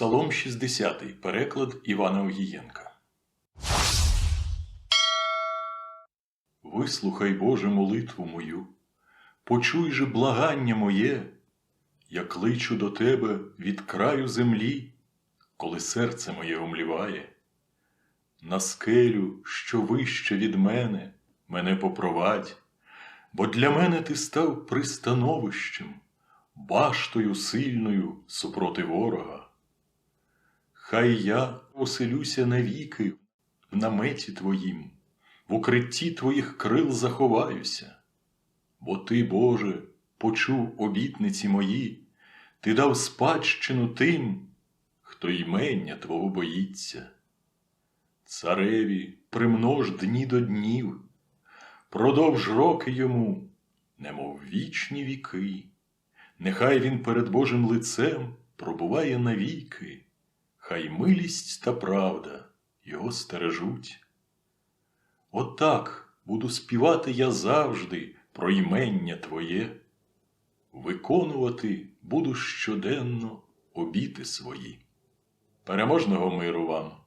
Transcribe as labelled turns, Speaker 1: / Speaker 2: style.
Speaker 1: Псалом 60, переклад Івана Огієнка. Вислухай, Боже, молитву мою, почуй же благання моє, я кличу до Тебе від краю землі, коли серце моє омліває. На скелю, що вище від мене, мене попровадь, бо для мене ти став пристановищем, баштою сильною супроти ворога. Хай я оселюся навіки в наметі твоїм, в укритті твоїх крил заховаюся. Бо ти, Боже, почув обітниці мої, ти дав спадщину тим, хто ймення Твого боїться. Цареві примнож дні до днів, продовж роки йому, немов вічні віки. Нехай він перед Божим лицем пробуває навіки, хай милість та правда його стережуть. Отак буду співати я завжди про ймення Твоє, виконувати буду щоденно обіти свої. Переможного миру вам!